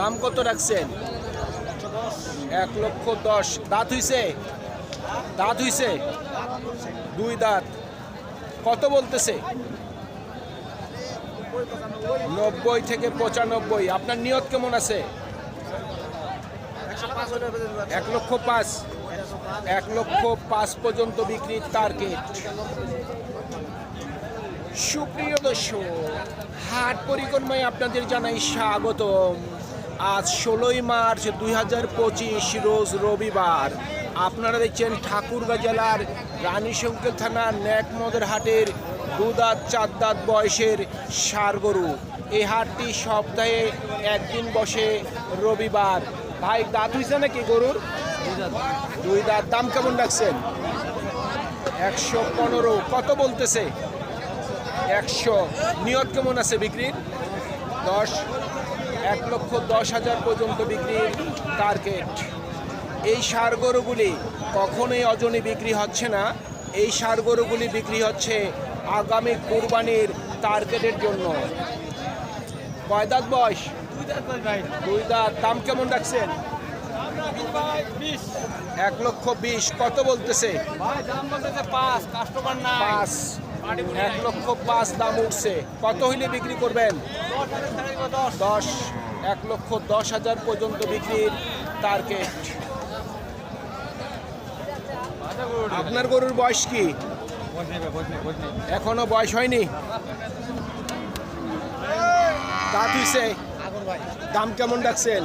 দাম কত রাখছেন? এক লক্ষ দশ। দাঁত হইছে? দাঁত হইছে? দুই দাঁত। কত বলতেছে? নব্বই থেকে পঁচানব্বই। আপনার নিয়ত কেমন আছে? এক লক্ষ পাঁচ। এক লক্ষ পাঁচ পর্যন্ত বিক্রির টার্গেট সুপ্রিয় দর্শক, হাট পরিক্রমায় আপনাদের জানাই স্বাগতম। আজ ষোলোই মার্চ দুই হাজার পঁচিশ, রোজ রবিবার। আপনারা দেখছেন ঠাকুরগাঁ জেলার রানীশঙ্কর থানার ন্যাকমদের হাটের দুদাঁত চার দাঁত বয়সের সার গরু এই হাটটি সপ্তাহে একদিন বসে রবিবার। ভাই, দাঁত হয়েছে নাকি গরুর? দুই দাঁত। দাম কেমন রাখছেন? একশো পনেরো। কত বলতেছে? একশো। নিয়ত কেমন আছে বিক্রির? দশ। এক লক্ষ দশ হাজার পর্যন্ত বিক্রির টার্গেট। এই সার গরুগুলি কখনোই অজনে বিক্রি হচ্ছে না। এই সার গরুগুলি বিক্রি হচ্ছে আগামী কুরবানির টার্গেটের জন্য। কয় দাঁত বয়স? দুই দাঁত দাম কেমন রাখছেন? এক লক্ষ বিশ। কত বলতেছে? পাঁচ। এক লক্ষ পাঁচ দাম উঠছে। কত হইলে বিক্রি করবেন? দশ, এক লক্ষ দশ হাজার পর্যন্ত বিক্রির টার্গেট আপনার গরুর বয়স কি? এখনও বয়স হয়নি? দাম কেমন রাখছেন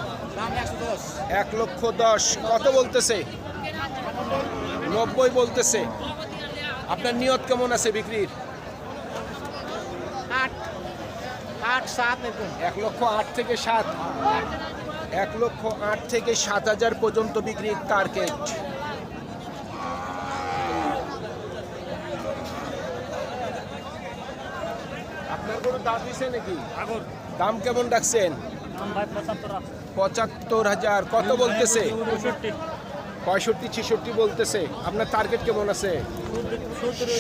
এক লক্ষ দশ। কত বলতেছে? নব্বই বলতেছে। আপনার নিয়ত কেমন আছে বিক্রির? আট। আট সাত এক লক্ষ আট থেকে সাত। এক লক্ষ আট থেকে সাত হাজার পর্যন্ত বিক্রির টার্গেট আপনার কোনো দাম দিছে নাকি? আগর। দাম কেমন পঁচাত্তর পঁচাত্তর হাজার। কত বলতেছে? পঁয়ষট্টি ছেষট্টি বলতেছে। আপনার টার্গেট কেমন আছে?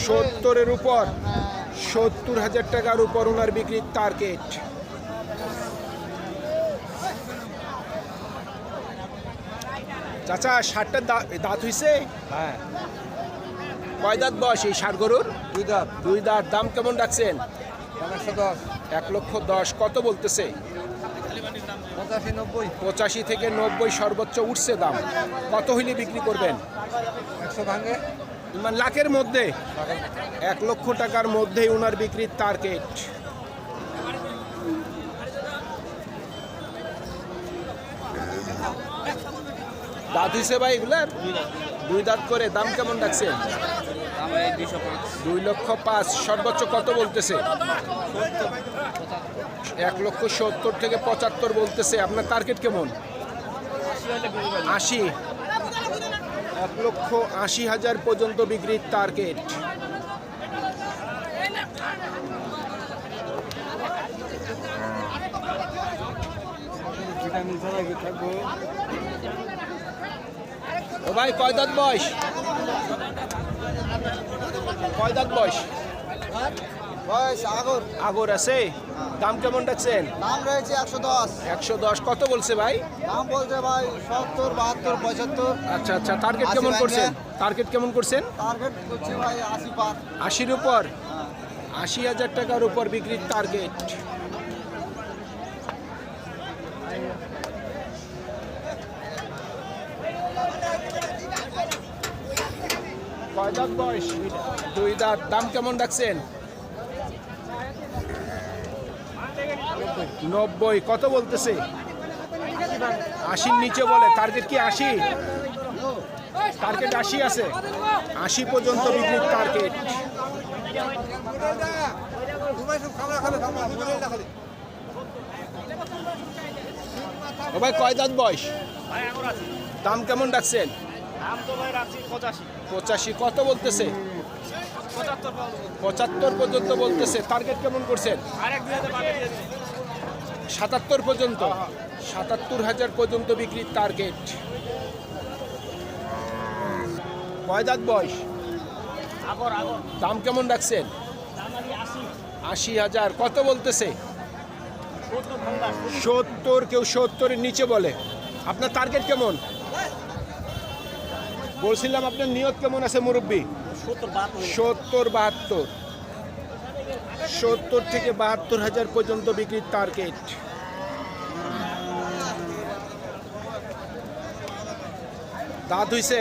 সত্তরের উপর। সত্তর হাজার টাকার উপর ওনার বিক্রির টার্গেট চাচা ষাটটার দাঁত হইছে? হ্যাঁ। কয় দাঁত বয়স এই ষাট গরুর? দুই দাঁত। দুই দাঁত। দাম কেমন রাখছেন? একশো এক লক্ষ দশ। কত বলতেছে? পঁচাশি থেকে নব্বই সর্বোচ্চ উঠছে দাম। কত হইলে বিক্রি করবেন? একশো ভাঙে। লাখের মধ্যে। এক লক্ষ টাকার মধ্যেই ওনার বিক্রির টার্গেট দাঁত ভাই এগুলার? দুই দাঁত করে। দাম কেমন রাখছে দুই লক্ষ পাঁচ সর্বোচ্চ কত বলতেছে? এক লক্ষ সত্তর থেকে পঁচাত্তর বলতেছে। আপনার টার্গেট কেমন? আশি এক লক্ষ আশি হাজার পর্যন্ত বিক্রির টার্গেট ও ভাই কয় দাঁত বয়স? কয় দাঁত বয়স? বয়স আগর। আগর আছে? দাম কেমন রাখছেন দাম রয়েছে একশো দশ। একশো দশ। কত বলছে ভাই? দাম বলছে ভাই সত্তর বাহাত্তর পঁচাত্তর আচ্ছা আচ্ছা। টার্গেট কেমন করছেন? টার্গেট কেমন করছেন? টার্গেট করছে ভাই আশি পার। আশির উপর? আশি হাজার টাকার উপর বিক্রির টার্গেট বয়স। দুই দাঁত, দাম কেমন রাখছেন? নব্বই, কত বলতেছে? আশির নিচে বলে টার্গেট কি আশি? টার্গেট আশি আছে। আশি পর্যন্ত বিক্রির টার্গেট ও ভাই, কয় দাঁত বয়স? দাম কেমন রাখছি পঁচাশি। কত বলতেছে? পঁচাত্তর পর্যন্ত। বলতেছে। টার্গেট কেমন করছেন। সাতাত্তর পর্যন্ত। সাতাত্তর হাজার পর্যন্ত বিক্রির টার্গেট কয় দাঁত বয়স? দাম কেমন রাখছেন? আশি। হাজার। কত বলতেছে? সত্তর কেউ সত্তরের নিচে বলে। আপনার টার্গেট কেমন? বলছিলাম আপনার নিয়ত কেমন আছে মুরব্বী? সত্তর বাহাত্তর। সত্তর থেকে বাহাত্তর হাজার পর্যন্ত বিক্রির টার্গেট দাঁত হইছে?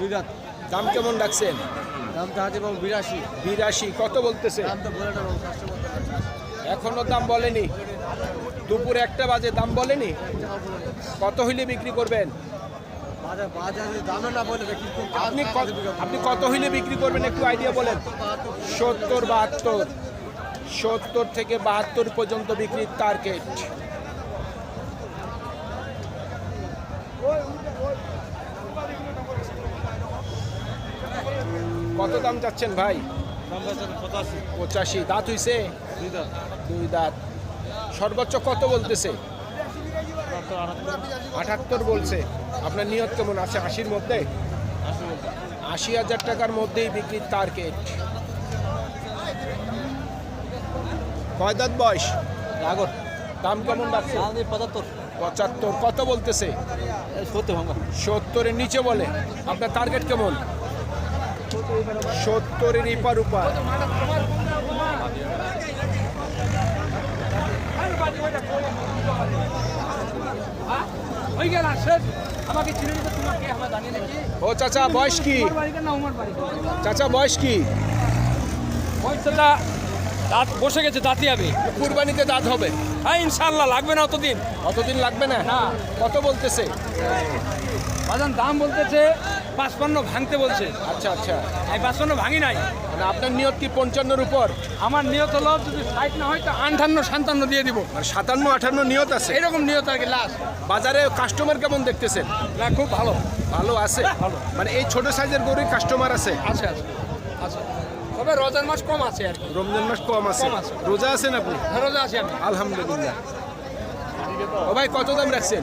দুই দাঁত। দাম কেমন রাখছেন? দাম বিরাশি। বিরাশি। কত বলতেছে? এখনও দাম বলেনি। দুপুর একটা বাজে দাম বলেনি। কত হইলে বিক্রি করবেন? আপনি আপনি কত হইলে বিক্রি করবেন একটু আইডিয়া বলেন? সত্তর বাহাত্তর। সত্তর থেকে বাহাত্তর পর্যন্ত বিক্রির টার্গেট কত দাম চাচ্ছেন ভাই? পঁচাশি। দাঁত হইছে? দুই দাঁত। সর্বোচ্চ কত বলতেছে? আটাত্তর বলছে। আপনার নিয়ত কেমন আছে? আশির মধ্যে? আশি হাজার টাকার মধ্যেই বিক্রির টার্গেট। কয় দাঁত বয়স? আগর। দাম কেমন রাখছে? পঁচাত্তর। পঁচাত্তর। কত বলতেছে? সত্তরের নিচে বলে। আপনার টার্গেট কেমন? সত্তরের ইপার উপার গেল ও চাচা বয়স কি? চাচা বয়স কি? পয়সাটা দাঁত বসে গেছে দাঁতই হবে কুরবানিতে দাঁত হবে। হ্যাঁ ইনশাল্লাহ লাগবে না অতদিন। অতদিন লাগবে না? না। কত বলতেছে? বাজান দাম বলতেছে পাঁচপান্ন ভাঙতে বলছে। আচ্ছা আচ্ছা। আমি পাঁচপান্ন ভাঙি নাই। মানে আপনার নিয়ত কি পঞ্চান্নর উপর? আমার নিয়ত হলো যদি ষাট না হয় তো আটান্ন সান্তান্ন দিয়ে দিব। আর সাতান্ন আঠান্ন নিয়ত আছে? এরকম নিয়ত আর কি লাস্ট বাজারে কাস্টমার কেমন দেখতেছেন? না খুব ভালো। ভালো আছে? ভালো। মানে এই ছোট সাইজের গরুই কাস্টমার আছে? আছে আছে আছে। তবে রোজার মাস কম আছে আর কি। রমজান মাস কম আছে। রোজা আছেন আপনি? হ্যাঁ, রোজা আছে আমি। আলহামদুলিল্লাহ। ও ভাই কত দাম রাখছেন?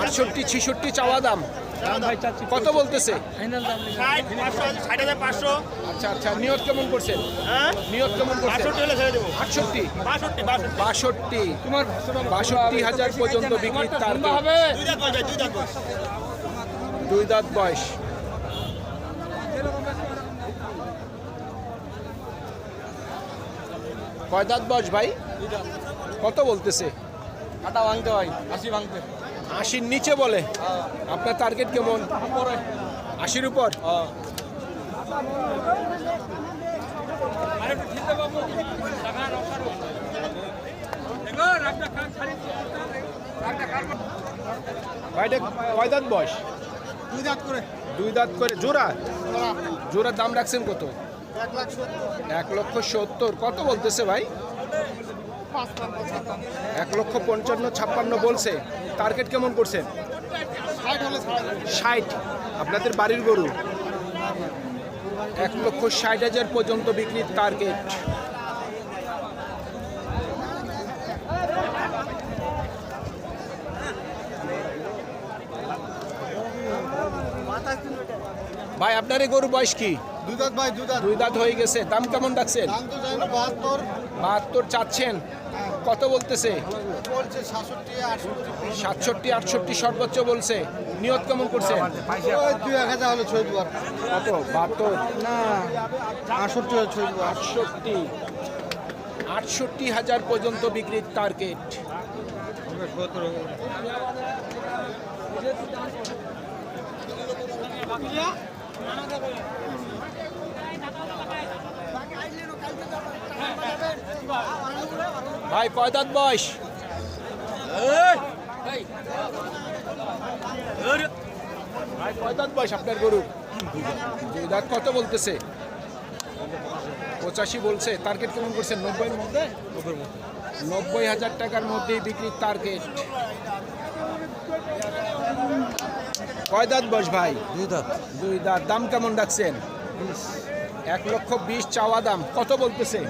আটষট্টি ছিষট্টি চাওয়া দাম। কত বলতেছে? আচ্ছা আচ্ছা নিয়ত কেমন করছেন? হ্যাঁ? নিয়ত কেমন আটষট্টি বাষট্টি তোমার বাষট্টি হাজার পর্যন্ত দুই দাঁত বয়স দুই কয় দাঁত বয়স ভাই? কত বলতেছে? কাটা ভাঙতে ভাই আশি ভাঙতে। আশির নিচে বলে? আপনার টার্গেট কেমন? আশির উপর? ভাইটা কয় দাঁত বয়স? দুই দাঁত করে। দুই দাঁত করে। জোড়া? জোড়ার দাম রাখছেন কত? এক লক্ষ সত্তর। কত বলতেছে ভাই? এক লক্ষ পঞ্চান্ন ছাপ্পান্ন বলছে। টার্গেট কেমন করছেন ষাট। আপনাদের বাড়ির গরু। এক লক্ষ ষাট হাজার পর্যন্ত বিক্রির টার্গেট। ভাই আপনার এই গরু বয়স কি? দুই দাঁত ভাই দুই দাঁত। দুই দাঁত হয়ে গেছে। দাম কেমন রাখছেন? বাহাত্তর চাচ্ছেন। কত বলতেছে? সাতষট্টি আটষট্টি। সর্বোচ্চ বলছে। নিয়ত কেমন করছে দুই এক হাজার হলে ছয় কত? বাহাত্তর? না আটষট্টি আটষট্টি। আটষট্টি হাজার পর্যন্ত বিক্রির টার্গেট। ভাই কয় দাঁত বয়স ভাই কয় দাঁত বয়স আপনার গরু। দুই দাঁত কত বলতেছে? পঁচাশি বলছে। টার্গেট কেমন করছে? নব্বইয়ের মধ্যে? নব্বই হাজার টাকার মধ্যেই বিক্রির টার্গেট কয় দাঁত বয়স ভাই? দুই দাঁত। দুই দাঁত। দাম কেমন রাখছেন? এক লক্ষ বিশ চাওয়া দাম। কত বলতেছে?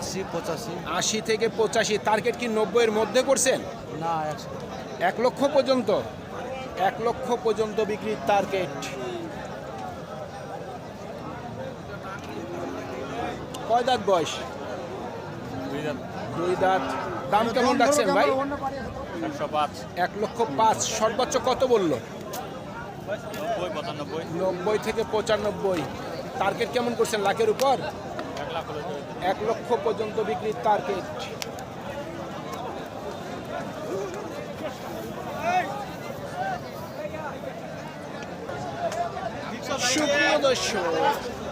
আশি পঁচাশি। আশি থেকে পঁচাশি। টার্গেট কি নব্বইয়ের মধ্যে করছেন? না একশো। এক লক্ষ পর্যন্ত। এক লক্ষ পর্যন্ত বিক্রির টার্গেট। কয় দাঁত বয়স? দুই দাঁত। দাম কেমন রাখছেন ভাই? এক লক্ষ পাঁচ। সর্বোচ্চ কত বলল? নব্বই থেকে পঁচানব্বই। টার্গেট কেমন করছেন? লাখের উপর? এক লক্ষ পর্যন্ত বিক্রির টার্গেট সুপ্রিয় দর্শক